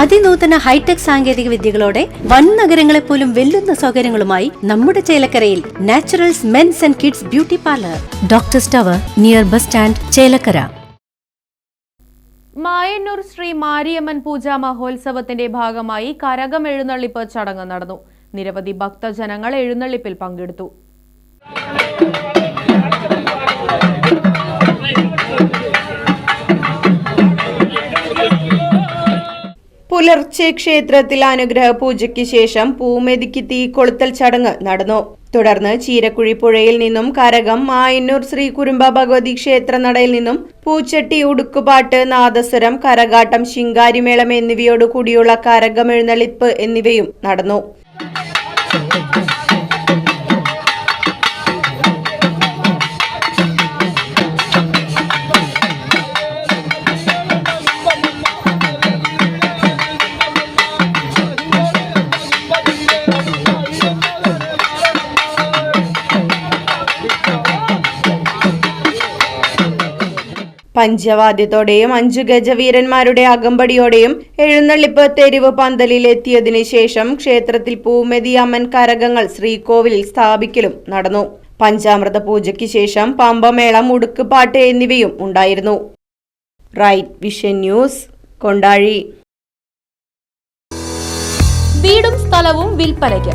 അതിനൂതന hi tech സാങ്കേതിക വിദ്യകളോടെ വൻ നഗരങ്ങളെ പോലും വെല്ലുന്ന സൗകര്യങ്ങളുമായി നമ്മുടെ ചേലക്കരയിൽ naturals mens and kids beauty parlour. Doctor tower near bus stand Chelakkara. Mayannur Sri Mariamman പൂജാ മഹോത്സവത്തിന്റെ ഭാഗമായി കരകം എഴുന്നള്ളിപ്പ് ചടങ്ങ് നടന്നു. നിരവധി ഭക്തജനങ്ങൾ എഴുന്നള്ളിപ്പിൽ പങ്കെടുത്തു. പുലർച്ചെ ക്ഷേത്രത്തിൽ അനുഗ്രഹ പൂജയ്ക്ക് ശേഷം പൂമെതിക്ക് തീ കൊളുത്തൽ ചടങ്ങ് നടന്നു. തുടർന്ന് ചീരക്കുഴി പുഴയിൽ നിന്നും കരകം മായന്നൂർ ശ്രീ കുരുമ്പ ഭഗവതി ക്ഷേത്ര നടയിൽ നിന്നും പൂച്ചട്ടി ഉടുക്കുപാട്ട് നാദസ്വരം കരകാട്ടം ശിങ്കാരിമേളം എന്നിവയോടു കൂടിയുള്ള കരകമെഴുന്നള്ളിപ്പ് എന്നിവയും നടന്നു. പഞ്ചവാദ്യത്തോടെയും അഞ്ചു ഗജവീരന്മാരുടെ അകമ്പടിയോടെയും എഴുന്നള്ളിപ്പ് തെരുവ് പന്തലിലെത്തിയതിനു ശേഷം ക്ഷേത്രത്തിൽ പൂമെതി അമ്മൻ കരകങ്ങൾ ശ്രീകോവിലിൽ സ്ഥാപിക്കലും നടന്നു. പഞ്ചാമൃത പൂജയ്ക്ക് ശേഷം പമ്പമേളം മുടുക്കുപാട്ട് എന്നിവയും ഉണ്ടായിരുന്നു. Right vision news Kondazhy. വീടും സ്ഥലവും വിൽപ്പനയ്ക്ക്.